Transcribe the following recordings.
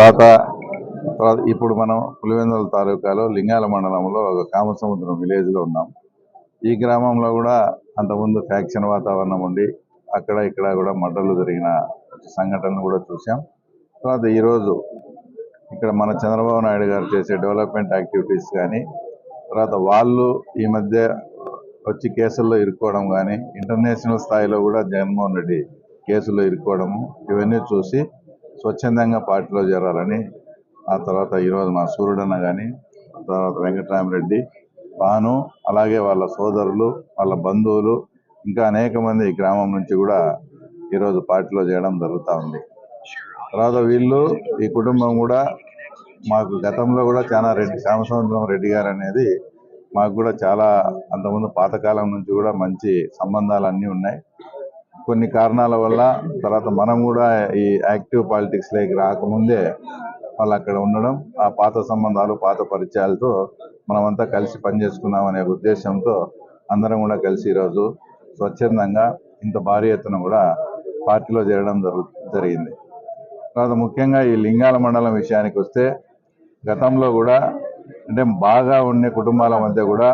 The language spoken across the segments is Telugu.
తర్వాత తర్వాత ఇప్పుడు మనం పులివెందుల తాలూకాలో లింగాల మండలంలో ఒక కామసముద్రం విలేజ్లో ఉన్నాం. ఈ గ్రామంలో కూడా అంతకుముందు ఫ్యాక్షన్ వాతావరణం ఉండి అక్కడ ఇక్కడ కూడా మడ్డలు జరిగిన సంఘటనలు కూడా చూసాం తర్వాత ఈరోజు ఇక్కడ మన చంద్రబాబు నాయుడు గారు చేసే డెవలప్మెంట్ యాక్టివిటీస్ కానీ తర్వాత వాళ్ళు ఈ మధ్య వచ్చి కేసుల్లో ఇరుక్కోవడం కానీ ఇంటర్నేషనల్ స్థాయిలో కూడా జగన్మోహన్ రెడ్డి కేసుల్లో ఇరుక్కోవడము ఇవన్నీ చూసి స్వచ్ఛందంగా పార్టీలో చేరాలని ఆ తర్వాత ఈరోజు మా సూర్యుడన్న కానీ తర్వాత వెంకటరామరెడ్డి భాను అలాగే వాళ్ళ సోదరులు వాళ్ళ బంధువులు ఇంకా అనేక మంది ఈ గ్రామం నుంచి కూడా ఈరోజు పార్టీలో చేయడం జరుగుతూ ఉంది. తర్వాత వీళ్ళు ఈ కుటుంబం కూడా మాకు గతంలో కూడా చాలా రెడ్డి శ్యామసముద్రం రెడ్డి గారు అనేది మాకు కూడా చాలా అంతకుముందు పాతకాలం నుంచి కూడా మంచి సంబంధాలు అన్నీ ఉన్నాయి. కొన్ని కారణాల వల్ల తర్వాత మనం కూడా ఈ యాక్టివ్ పాలిటిక్స్లోకి రాకముందే వాళ్ళు అక్కడ ఉండడం ఆ పాత సంబంధాలు పాత పరిచయాలతో మనమంతా కలిసి పనిచేసుకున్నాం అనే ఉద్దేశంతో అందరం కూడా కలిసి ఈరోజు స్వచ్ఛందంగా ఇంత భారీ ఎత్తున కూడా పార్టీలో చేరడం జరుగు జరిగింది. తర్వాత ముఖ్యంగా ఈ లింగాల మండలం విషయానికి వస్తే గతంలో కూడా అంటే బాగా ఉండే కుటుంబాల మధ్య కూడా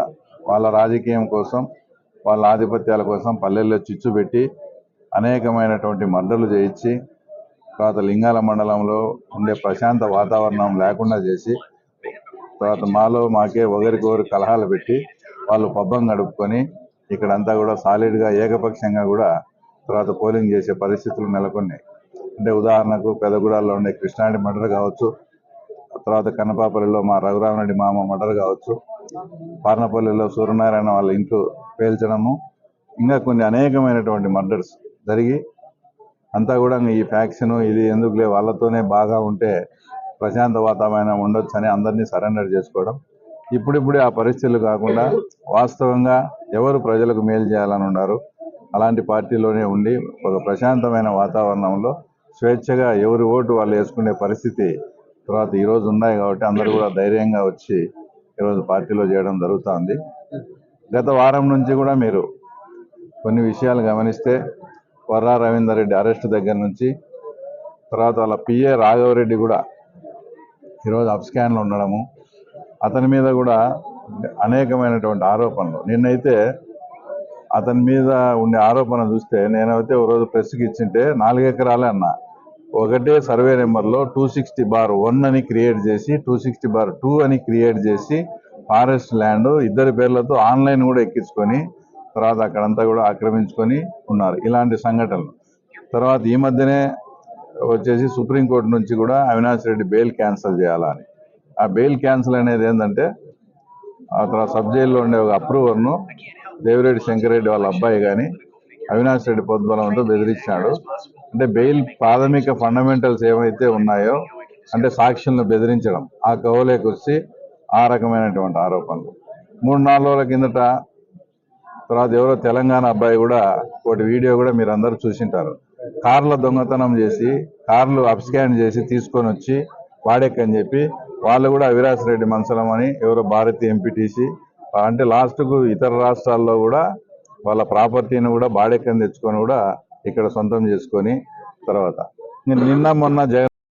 వాళ్ళ రాజకీయం కోసం వాళ్ళ ఆధిపత్యాల కోసం పల్లెల్లో చిచ్చు పెట్టి అనేకమైనటువంటి మర్డర్లు చేయించి తర్వాత లింగాల మండలంలో ఉండే ప్రశాంత వాతావరణం లేకుండా చేసి తర్వాత మాలో మాకే ఒకరికొకరు కలహాలు పెట్టి వాళ్ళు పబ్బం గడుపుకొని ఇక్కడంతా కూడా సాలిడ్గా ఏకపక్షంగా కూడా తర్వాత పోలింగ్ చేసే పరిస్థితులు నెలకొన్నాయి. అంటే ఉదాహరణకు పెదగూడలో ఉండే కృష్ణారెడ్డి మర్డర్ కావచ్చు తర్వాత కన్నపాపల్లిలో మా రఘురామరెడ్డి మామ మర్డర్ కావచ్చు పార్నపల్లిలో సూర్యనారాయణ వాళ్ళ ఇంట్లో పేల్చడము ఇంకా కొన్ని అనేకమైనటువంటి మర్డర్స్. జరిగి అంతా కూడా ఈ ఫ్యాక్షన్ ఇది ఎందుకులే వాళ్ళతోనే బాగా ఉంటే ప్రశాంత వాతావరణం ఉండొచ్చు అని అందరినీ సరెండర్ చేసుకోవడం. ఇప్పుడిప్పుడే ఆ పరిస్థితులు కాకుండా వాస్తవంగా ఎవరు ప్రజలకు మేలు చేయాలని ఉన్నారు? అలాంటి పార్టీలోనే ఉండి ఒక ప్రశాంతమైన వాతావరణంలో స్వేచ్ఛగా ఎవరి ఓటు వాళ్ళు వేసుకునే పరిస్థితి తర్వాత ఈరోజు ఉన్నాయి కాబట్టి అందరూ కూడా ధైర్యంగా వచ్చి ఈరోజు పార్టీలో చేయడం జరుగుతుంది. గత వారం నుంచి కూడా మీరు కొన్ని విషయాలు గమనిస్తే వర్రా రవీందర్ రెడ్డి అరెస్ట్ దగ్గర నుంచి తర్వాత వాళ్ళ పిఏ రాఘవరెడ్డి కూడా ఈరోజు అప్స్కాన్లో ఉండడము. అతని మీద కూడా అనేకమైనటువంటి ఆరోపణలు. నిన్నైతే అతని మీద ఉండే ఆరోపణ చూస్తే నేనైతే ఒక రోజు ప్రెస్కి ఇచ్చింటే నాలుగెకరాలే అన్న అన్నా. ఒకటే సర్వే నెంబర్లో టూ సిక్స్టీ బార్ వన్ అని క్రియేట్ చేసి టూ సిక్స్టీ బార్ టూ అని క్రియేట్ చేసి ఫారెస్ట్ ల్యాండ్ ఇద్దరి పేర్లతో ఆన్లైన్ కూడా ఎక్కించుకొని తర్వాత అక్కడంతా కూడా ఆక్రమించుకొని ఉన్నారు ఇలాంటి సంఘటనలు. తర్వాత ఈ మధ్యనే వచ్చేసి సుప్రీంకోర్టు నుంచి కూడా అవినాష్ రెడ్డి బెయిల్ క్యాన్సిల్ చేయాలని ఆ బెయిల్ క్యాన్సిల్ అనేది ఏంటంటే ఆ తర్వాత సబ్ జైల్లో ఉండే ఒక అప్రూవర్ను దేవిరెడ్డి శంకరెడ్డి వాళ్ళ అబ్బాయి కానీ అవినాష్ రెడ్డి పొద్దుబలంతో బెదిరించాడు. అంటే బెయిల్ ప్రాథమిక ఫండమెంటల్స్ ఏమైతే ఉన్నాయో అంటే సాక్షులను బెదిరించడం ఆ కవులేకొచ్చి ఆ రకమైనటువంటి ఆరోపణలు. మూడు నాలుగు రోజుల కిందట తర్వాత ఎవరో తెలంగాణ అబ్బాయి కూడా ఒకటి వీడియో కూడా మీరు అందరూ చూసింటారు. కార్ల దొంగతనం చేసి కార్లు అప్స్కాన్ చేసి తీసుకొని వచ్చి వాడెక్కని చెప్పి వాళ్ళు కూడా అవిరాజ్ రెడ్డి మనసలం అని ఎవరో భారతీయ ఎంపీటీసీ అంటే లాస్ట్కు ఇతర రాష్ట్రాల్లో కూడా వాళ్ళ ప్రాపర్టీని కూడా బాడెక్కని తెచ్చుకొని కూడా ఇక్కడ సొంతం చేసుకొని తర్వాత. నిన్న మొన్న జగన్